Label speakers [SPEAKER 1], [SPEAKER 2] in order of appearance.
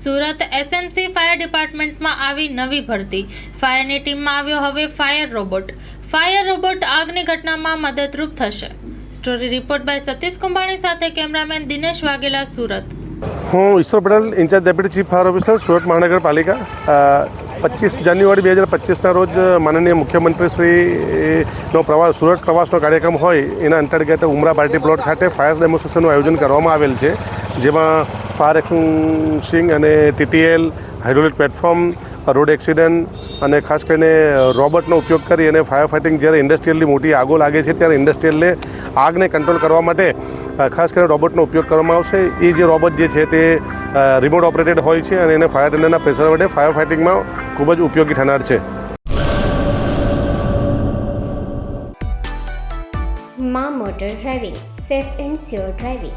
[SPEAKER 1] Surat SMC fire ડિપાર્ટમેન્ટમાં આવી નવી ભરતી. ફાયરની ટીમમાં આવ્યો હવે ફાયર રોબોટ. ફાયર રોબોટ આગની ઘટનામાં મદદરૂપ થશે. Story report by Satish Kumbhani સાથે કેમેરામેન દિનેશ વાઘેલા, સુરત.
[SPEAKER 2] હું Ishwar Patel, in-charge deputy chief fire officer, Surat મહાનગરપાલિકા. પચીસ જાન્યુઆરી બે હજાર પચીસના રોજ માનનીય મુખ્યમંત્રી શ્રીનો પ્રવાસ, સુરત પ્રવાસનો કાર્યક્રમ હોય, એના અંતર્ગત ઉમરા પાર્ટી પ્લોટ ખાતે ફાયર ડેમોન્સ્ટ્રેશનનું આયોજન કરવામાં આવેલ છે. જેમાં ફાયર એક્શન અને TTL hydraulic platform, road accident અને ખાસ કરીને રોબોટનો ઉપયોગ કરી અને ફાયર ફાઇટિંગ જ્યારે ઇન્ડસ્ટ્રીયલની મોટી આગો લાગે છે ત્યારે ઇન્ડસ્ટ્રીયલને આગને કંટ્રોલ કરવા માટે ખાસ કરીને રોબોટનો ઉપયોગ કરવામાં આવશે. એ જે રોબોટ જે છે તે રિમોટ ઓપરેટેડ હોય છે અને એને ફાયર ટેન્ડરના પ્રેશર વડે ફાયર ફાઇટિંગમાં ખૂબ જ ઉપયોગી થનાર છે.
[SPEAKER 3] મા motor driving safe and sure driving